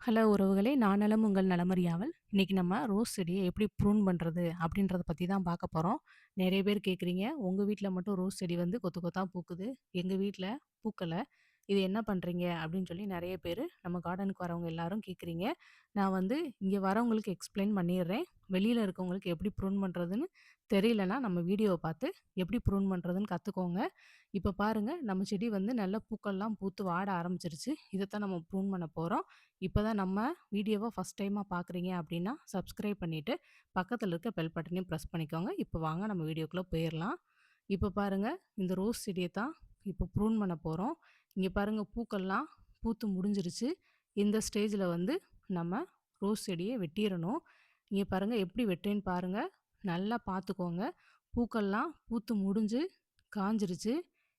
Hello உறவுகளே! நான் நலம் உங்கள் நலமறியாவல். இன்றைக்கி நம்ம ரோஸ் செடியை எப்படி ப்ரூன் பண்ணுறது அப்படின்றத பற்றி தான் பார்க்க போகிறோம் நிறைய பேர் கேட்குறீங்க, உங்கள் வீட்டில் மட்டும் ரோஸ் செடி வந்து கொத்து கொத்தா பூக்குது. எங்கள் வீட்டில் பூக்கலை இது என்ன பண்ணுறீங்க அப்படின்னு சொல்லி நிறைய பேர் நம்ம கார்டனுக்கு வரவங்க எல்லாரும் கேட்குறீங்க. நான் வந்து இங்கே வரவங்களுக்கு எக்ஸ்ப்ளைன் பண்ணிடுறேன் வெளியில் இருக்கவங்களுக்கு எப்படி ப்ரூன் பண்ணுறதுன்னு தெரியலன்னா, நம்ம வீடியோவை பார்த்து எப்படி ப்ரூன் பண்ணுறதுன்னு கற்றுக்கோங்க இப்போ பாருங்கள் நம்ம செடி வந்து நல்ல பூக்கள்லாம் பூத்து வாட ஆரம்பிச்சிருச்சு. இதைத்தான் நம்ம ப்ரூன் பண்ண போகிறோம் இப்போ தான் நம்ம வீடியோவை ஃபர்ஸ்ட் டைமாக பார்க்குறீங்க அப்படின்னா, சப்ஸ்கிரைப் பண்ணிவிட்டு பக்கத்தில் இருக்க பெல் பட்டனையும் ப்ரெஸ் பண்ணிக்கோங்க. இப்போ வாங்க நம்ம வீடியோக்குள்ளே போயிடலாம் இப்போ பாருங்கள் இந்த ரோஸ் செடியை தான் இப்போ ப்ரூன் பண்ண போகிறோம் இங்கே பாருங்கள் பூக்கள்லாம் பூத்து முடிஞ்சிருச்சு. இந்த ஸ்டேஜில் வந்து நம்ம ரோஸ் செடியை வெட்டிறணும். இங்கே பாருங்கள் எப்படி வெட்டுறேன்னு பாருங்கள் நல்லா பார்த்துக்கோங்க. பூக்கள்லாம் பூத்து முடிஞ்சு காஞ்சிருச்சு.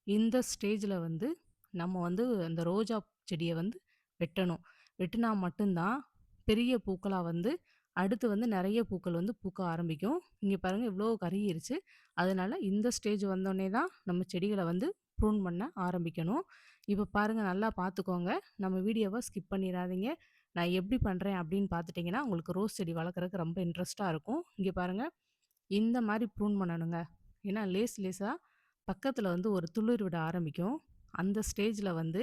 இந்த ஸ்டேஜில் வந்து நம்ம வந்து அந்த ரோஜா செடியை வந்து வெட்டணும். வெட்டினா மட்டும்தான் பெரிய பூக்களாக வந்து அடுத்து வந்து நிறைய பூக்கள் வந்து பூக்க ஆரம்பிக்கும். இங்கே பாருங்கள் இவ்வளோ கருகிருச்சு. அதனால் இந்த ஸ்டேஜ் வந்தோடனே தான் நம்ம செடிகளை வந்து ப்ரூன் பண்ண ஆரம்பிக்கணும். இப்போ பாருங்கள் நல்லா பார்த்துக்கோங்க. நம்ம வீடியோவை ஸ்கிப் பண்ணிடாதீங்க நான் எப்படி பண்ணுறேன் அப்படின்னு பார்த்துட்டிங்கன்னா உங்களுக்கு ரோஸ் செடி வளர்க்குறதுக்கு ரொம்ப இன்ட்ரெஸ்ட்டாக இருக்கும். இங்கே பாருங்கள் இந்த மாதிரி ப்ரூன் பண்ணணுங்க. ஏன்னா லேஸ் லேஸாக பக்கத்தில் வந்து ஒரு துளிர் விட ஆரம்பிக்கும். அந்த ஸ்டேஜில் வந்து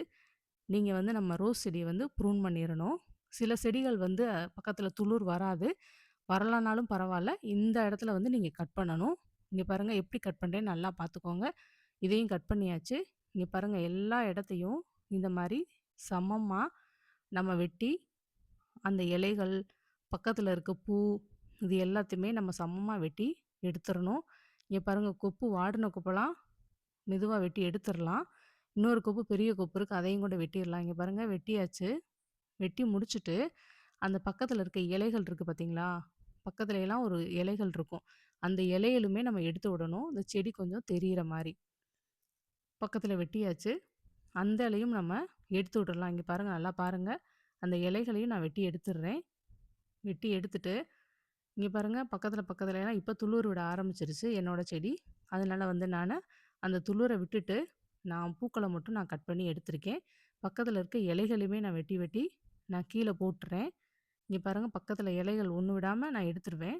நீங்கள் வந்து நம்ம ரோஸ் செடியை வந்து ப்ரூன் பண்ணிடணும் சில செடிகள் வந்து பக்கத்தில் துளிர் வராது. வரலனாலும் பரவாயில்ல இந்த இடத்துல வந்து நீங்கள் கட் பண்ணணும். இங்கே பாருங்கள் எப்படி கட் பண்ணுறேன்னு நல்லா பார்த்துக்கோங்க. இதையும் கட் பண்ணியாச்சு. இங்கே பாருங்கள் எல்லா இடத்தையும் இந்த மாதிரி சமமாக நம்ம வெட்டி, அந்த இலைகள், பக்கத்தில் இருக்க பூ, இது எல்லாத்தையுமே நம்ம சமமாக வெட்டி எடுத்துடணும் இங்கே பாருங்கள் கொப்பு வாடின கொப்பெல்லாம் மெதுவாக வெட்டி எடுத்துடலாம் இன்னொரு கொப்பு பெரிய கொப்பு இருக்குது அதையும் கூட வெட்டிடலாம் இங்கே பாருங்கள் வெட்டியாச்சு. வெட்டி முடிச்சுட்டு, அந்த பக்கத்தில் இருக்க இலைகள் இருக்குது பார்த்தீங்களா? பக்கத்துலலாம் ஒரு இலைகள் இருக்கும். அந்த இலைகளுமே நம்ம எடுத்து விடணும். இந்த செடி கொஞ்சம் தெரியிற மாதிரி பக்கத்தில் வெட்டியாச்சு. அந்த இலையும் நம்ம எடுத்து விட்றலாம் இங்கே பாருங்கள் நல்லா பாருங்கள் அந்த இலைகளையும் நான் வெட்டி எடுத்துடுறேன். வெட்டி எடுத்துட்டு, இங்கே பாருங்க பக்கத்தில் பக்கத்தில் எல்லாம் இப்போ துளிர் விட ஆரம்பிச்சிருச்சு என்னோட செடி. அதனால் வந்து நான் அந்த துளூரை விட்டுட்டு, நான் பூக்களை மட்டும் நான் கட் பண்ணி எடுத்திருக்கேன். பக்கத்தில் இருக்க இலைகளையுமே நான் வெட்டி வெட்டி நான் கீழே போட்டுறேன். இங்கே பாருங்கள் பக்கத்தில் இலைகள் ஒன்று விடாமல் நான் எடுத்துருவேன்.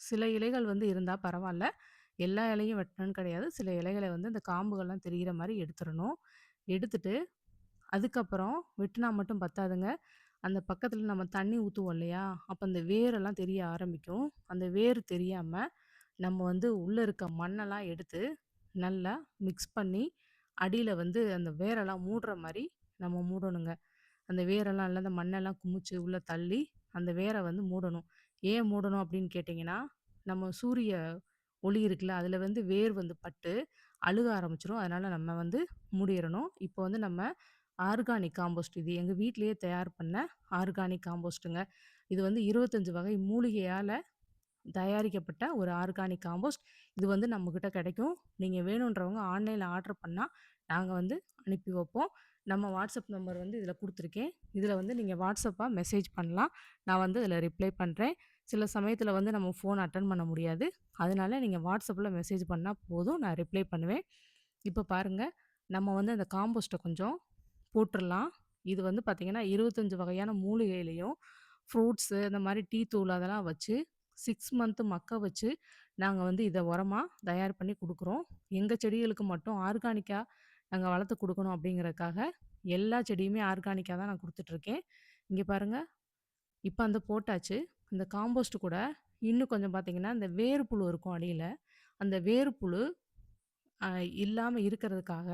சில இலைகள் வந்து இருந்தால் பரவாயில்ல எல்லா இலையும் வெட்டணும்னு கிடையாது. சில இலைகளை வந்து இந்த காம்புகள்லாம் தெரியிற மாதிரி எடுத்துடணும் எடுத்துட்டு, அதுக்கப்புறம் வெட்டினா மட்டும் பத்தாதுங்க. அந்த பக்கத்தில் நம்ம தண்ணி ஊற்றுவோம் இல்லையா? அப்போ அந்த வேரெல்லாம் தெரிய ஆரம்பிக்கும். அந்த வேர் தெரியாமல் நம்ம வந்து உள்ளே இருக்க மண்ணெல்லாம் எடுத்து, நல்லா மிக்ஸ் பண்ணி, அடியில் வந்து அந்த வேரெல்லாம் மூடுற மாதிரி நம்ம மூடணுங்க. அந்த வேரெல்லாம் இல்லை அந்த மண்ணெல்லாம் குமிச்சு உள்ளே தள்ளி, அந்த வேரை வந்து மூடணும். ஏன் மூடணும் அப்படின்னு கேட்டிங்கன்னா நம்ம சூரிய ஒளி இருக்குல்ல, அதில் வந்து வேர் வந்து பட்டு அழுக ஆரம்பிச்சிடும் அதனால் நம்ம வந்து மூடிடணும் இப்போ வந்து நம்ம ஆர்கானிக் காம்போஸ்ட் இது எங்கள் வீட்லயே தயார் பண்ண ஆர்கானிக் காம்போஸ்ட்டுங்க. இது வந்து 25 வகை மூலிகையால் தயாரிக்கப்பட்ட ஒரு ஆர்கானிக் காம்போஸ்ட். இது வந்து நம்மக்கிட்ட கிடைக்கும். நீங்கள் வேணுன்றவங்க ஆன்லைனில் ஆர்டர் பண்ணால் நாங்கள் வந்து அனுப்பி வைப்போம். நம்ம வாட்ஸ்அப் நம்பர் வந்து இதில் கொடுத்துருக்கேன் இதில் வந்து நீங்கள் வாட்ஸ்அப்பாக மெசேஜ் பண்ணலாம். நான் வந்து இதில் ரிப்ளை பண்ணுறேன் சில சமயத்தில் வந்து நம்ம ஃபோன் அட்டன் பண்ண முடியாது. அதனால நீங்கள் வாட்ஸ்அப்பில் மெசேஜ் பண்ணால் போதும். நான் ரிப்ளை பண்ணுவேன். இப்போ பாருங்க, நம்ம வந்து அந்த காம்போஸ்ட்டை கொஞ்சம் போட்டுடலாம் இது வந்து பார்த்திங்கன்னா இருபத்தஞ்சி வகையான மூலிகையிலையும் ஃப்ரூட்ஸு இந்த மாதிரி டீ தூள் அதெல்லாம் வச்சு சிக்ஸ் மந்த்து மக்க வச்சு, நாங்கள் வந்து இதை உரமாக தயார் பண்ணி கொடுக்குறோம் எங்கள் செடிகளுக்கு மட்டும் ஆர்கானிக்காக நாங்கள் வளர்த்து கொடுக்கணும் அப்படிங்கிறதுக்காக, எல்லா செடியுமே ஆர்கானிக்காக தான் நான் கொடுத்துட்ருக்கேன் இங்கே பாருங்க, இப்போ அந்த போட்டாச்சு. இந்த காம்போஸ்ட் கூட இன்னும் கொஞ்சம் பார்த்தீங்கன்னா, இந்த வேர்ப்புழு இருக்கும் அடியில் அந்த வேர்ப்புழு இல்லாமல் இருக்கிறதுக்காக,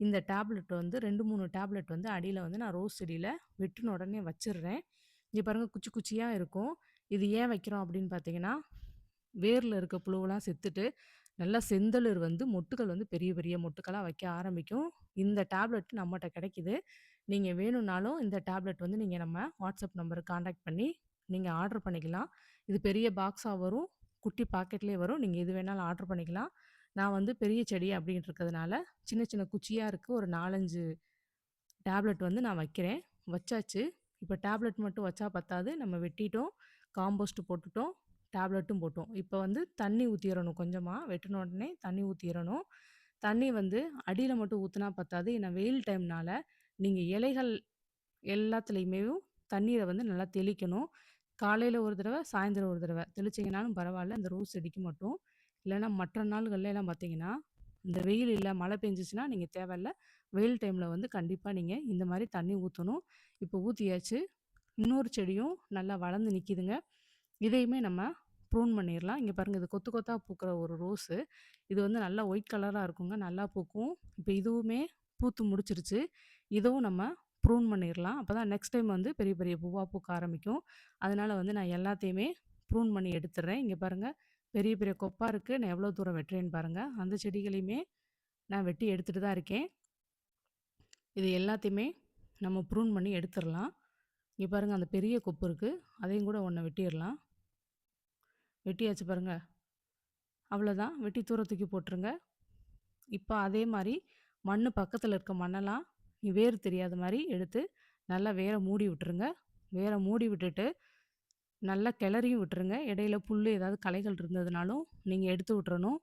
இந்த டேப்லெட் வந்து 2, 3 டேப்லெட் வந்து அடியில் வந்து நான் ரோஸ் செடியில் வெட்டின உடனே வச்சிடுறேன் இங்கே பாருங்கள் குச்சி குச்சியாக இருக்கும். இது ஏன் வைக்கிறோம் அப்படின்னு பார்த்தீங்கன்னா, வேரில் இருக்க புழுவெல்லாம் செத்துட்டு, நல்லா செந்தளிர் வந்து மொட்டுக்கள் வந்து பெரிய பெரிய மொட்டுக்களாக வைக்க ஆரம்பிக்கும். இந்த டேப்லெட் நம்மகிட்ட கிடைக்கிது நீங்கள் வேணும்னாலும் இந்த டேப்லெட் வந்து நீங்கள் நம்ம வாட்ஸ்அப் நம்பருக்கு காண்டாக்ட் பண்ணி, நீங்கள் ஆர்டர் பண்ணிக்கலாம். இது பெரிய பாக்ஸாக வரும். குட்டி பாக்கெட்லேயே வரும். நீங்கள் எது வேணாலும் ஆர்டர் பண்ணிக்கலாம். நான் வந்து பெரிய செடி அப்படின்ட்டு இருக்கிறதுனால சின்ன சின்ன குச்சியாக இருக்குது ஒரு 4, 5 டேப்லெட் வந்து நான் வைக்கிறேன். வச்சாச்சு. இப்போ டேப்லெட் மட்டும் வச்சா பத்தாது. நம்ம வெட்டிட்டோம். காம்போஸ்ட் போட்டுட்டோம். டேப்லெட்டும் போட்டோம். இப்போ வந்து தண்ணி ஊற்றிடணும் கொஞ்சமாக வெட்டின உடனே தண்ணி ஊற்றிடணும் தண்ணி வந்து அடியில் மட்டும் ஊற்றினா பத்தாது. ஏன்னா வெயில் டைம்னால, நீங்கள் இலைகள் எல்லாத்துலேயுமே தண்ணீரை வந்து நல்லா தெளிக்கணும். காலையில் ஒரு தடவை சாயந்தரம் ஒரு தடவை தெளிச்சீங்கனாலும் பரவாயில்ல இந்த ரோஸ் செடிக்கு மட்டும். இல்லைன்னா மற்ற நாள்கள்ல எல்லாம் பார்த்தீங்கன்னா, இந்த வெயில் இல்லை மழை பெஞ்சிச்சுன்னா நீங்கள் தேவையில்ல. வெயில் டைமில் வந்து கண்டிப்பாக நீங்கள் இந்த மாதிரி தண்ணி ஊற்றணும் இப்போ ஊற்றியாச்சு இன்னொரு செடியும் நல்லா வளர்ந்து நிற்கிதுங்க இதையுமே நம்ம ப்ரூன் பண்ணிடலாம் இங்கே பாருங்கள் இது கொத்து கொத்தாக பூக்கிற ஒரு ரோஸு. இது வந்து நல்லா ஒயிட் கலராக இருக்குங்க. நல்லா பூக்கும். இப்போ இதுவுமே பூத்து முடிச்சிருச்சு. இதுவும் நம்ம ப்ரூன் பண்ணிடலாம் அப்போ தான் நெக்ஸ்ட் டைம் வந்து பெரிய பெரிய பூவா பூக்க ஆரம்பிக்கும். அதனால வந்து நான் எல்லாத்தையுமே ப்ரூன் பண்ணி எடுத்துடுறேன் இங்கே பாருங்கள் பெரிய பெரிய கொப்பா இருக்குது நான் எவ்வளோ தூரம் வெட்டுறேன்னு பாருங்கள் அந்த செடிகளையுமே நான் வெட்டி எடுத்துகிட்டு தான் இருக்கேன். இது எல்லாத்தையுமே நம்ம ப்ரூன் பண்ணி எடுத்துடலாம் இங்கே பாருங்கள் அந்த பெரிய கொப்பு இருக்குது அதையும் கூட ஒன்று வெட்டிடலாம் வெட்டியாச்சு பாருங்கள் அவ்வளோதான். வெட்டி தூரம் தூக்கி போட்டுருங்க. இப்போ அதே மாதிரி மண் பக்கத்தில் இருக்க மண்ணெல்லாம் வேர் தெரியாத மாதிரி எடுத்து நல்லா வேரை மூடி விட்டுருங்க. வேரை மூடி விட்டுட்டு, நல்லா கிளறியும் விட்டுருங்க. இடையில புல் ஏதாவது களைகள் இருந்ததுனாலும் நீங்கள் எடுத்து விட்டுறணும்.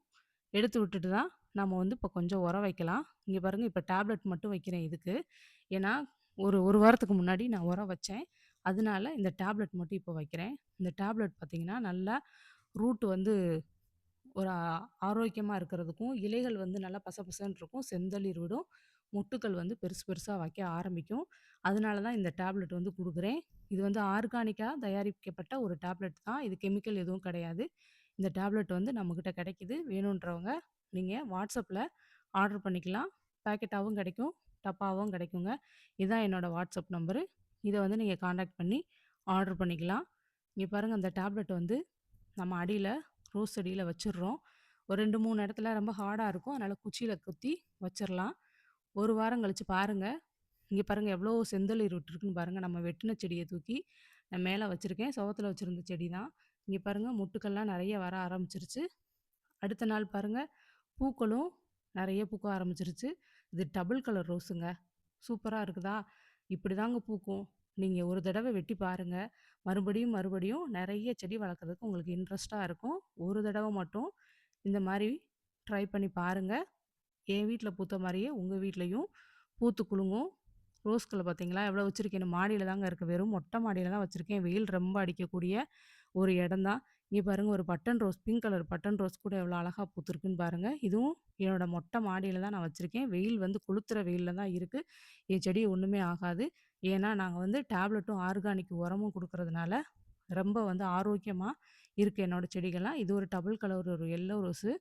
எடுத்து விட்டுட்டு தான் நம்ம வந்து இப்போ கொஞ்சம் உரம் வைக்கலாம். இங்கே பாருங்கள் இப்போ டேப்லெட் மட்டும் வைக்கிறேன் இதுக்கு. ஏன்னா, ஒரு ஒரு வாரத்துக்கு முன்னாடி நான் உரம் வச்சேன். அதனால இந்த டேப்லெட் மட்டும் இப்போ வைக்கிறேன். இந்த டேப்லெட் பார்த்திங்கன்னா நல்லா ரூட் வந்து ஒரு ஆரோக்கியமாக இருக்கிறதுக்கும், இலைகள் வந்து நல்லா பசபசன்னு இருக்கும். செந்தளிர் விடும். மொட்டுக்கள் வந்து பெருசு பெருசாக வைக்க ஆரம்பிக்கும். அதனால தான் இந்த டேப்லெட் வந்து கொடுக்குறேன் இது வந்து ஆர்கானிக்காக தயாரிக்கப்பட்ட ஒரு டேப்லெட் தான். இது கெமிக்கல் எதுவும் கிடையாது. இந்த டேப்லெட் வந்து நம்மக்கிட்ட கிடைக்கிது வேணுன்றவங்க நீங்கள் வாட்ஸ்அப்பில் ஆர்டர் பண்ணிக்கலாம். பேக்கெட்டாகவும் கிடைக்கும். டப்பாவும் கிடைக்குங்க. இதுதான் என்னோடய வாட்ஸ்அப் நம்பரு. இதை வந்து நீங்கள் காண்டாக்ட் பண்ணி ஆர்டர் பண்ணிக்கலாம். இங்கே பாருங்கள் அந்த டேப்லெட் வந்து நம்ம அடியில் ரோஸ் அடியில் வச்சிடுறோம் ஒரு 2, 3 இடத்துல ரொம்ப ஹார்டாக இருக்கும். அதனால் குச்சியில் குத்தி வச்சிடலாம் ஒரு வாரம் கழிச்சு பாருங்கள் இங்கே பாருங்கள் எவ்வளோ செந்தளிர் விட்டுருக்குன்னு பாருங்கள் நம்ம வெட்டின செடியை தூக்கி நான் மேலே வச்சுருக்கேன் சுவத்துல வச்சுருந்த செடி தான். இங்கே பாருங்கள் முட்டுக்கள்லாம் நிறைய வர ஆரம்பிச்சிருச்சு. அடுத்த நாள் பாருங்கள் பூக்களும் நிறைய பூக்க ஆரம்பிச்சிருச்சு. இது டபுள் கலர் ரோஸுங்க. சூப்பராக இருக்குதா? இப்படிதாங்க பூக்கும். நீங்கள் ஒரு தடவை வெட்டி பாருங்கள் மறுபடியும் மறுபடியும் நிறைய செடி வளர்க்குறதுக்கு உங்களுக்கு இன்ட்ரெஸ்ட்டாக இருக்கும். ஒரு தடவை மட்டும் இந்த மாதிரி ட்ரை பண்ணி பாருங்கள் என் வீட்டில் பூத்த மாதிரியே உங்கள் வீட்லேயும் பூத்து குலுங்கும். ரோஸ்களை பார்த்தீங்களா? எவ்வளோ வச்சுருக்கேன் மாடியில தாங்க இருக்க வெறும் மொட்டை மாடியில் தான் வச்சுருக்கேன் வெயில் ரொம்ப அடிக்கக்கூடிய ஒரு இடம் தான். இங்கே பாருங்கள் ஒரு button rose pink colour button rose கூட எவ்வளோ அழகாக பூத்திருக்குன்னு பாருங்கள் இதுவும் என்னோடய மொட்டை மாடியில் தான் நான் வச்சுருக்கேன் வெயில் வந்து கொளுத்துற வெயிலில் தான் இருக்குது என் செடி ஒன்றுமே ஆகாது. ஏன்னா, நாங்கள் வந்து டேப்லெட்டும், ஆர்கானிக் உரமும் கொடுக்கறதுனால ரொம்ப வந்து ஆரோக்கியமாக இருக்குது என்னோட செடிகள்லாம். இது ஒரு டபுள் கலர் ஒரு எல்லோ ரோஸு.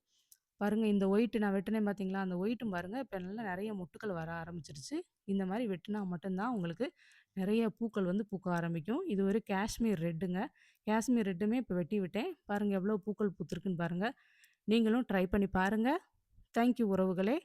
பாருங்கள் இந்த ஒயிட் நான் வெட்டினேன் பார்த்தீங்களா? அந்த ஒயிட்டும் பாருங்கள் இப்போ நல்லா நிறைய மொட்டுக்கள் வர ஆரம்பிச்சிருச்சு. இந்த மாதிரி வெட்டினா மட்டும்தான் உங்களுக்கு நிறைய பூக்கள் வந்து பூக்க ஆரம்பிக்கும். இது ஒரு காஷ்மீர் ரெட்டுங்க. காஷ்மீர் ரெட்டுமே இப்போ வெட்டி விட்டேன். பாருங்கள் எவ்வளோ பூக்கள் பூத்துருக்குன்னு பாருங்கள் நீங்களும் ட்ரை பண்ணி பாருங்க. தேங்க் யூ உறவுகளே!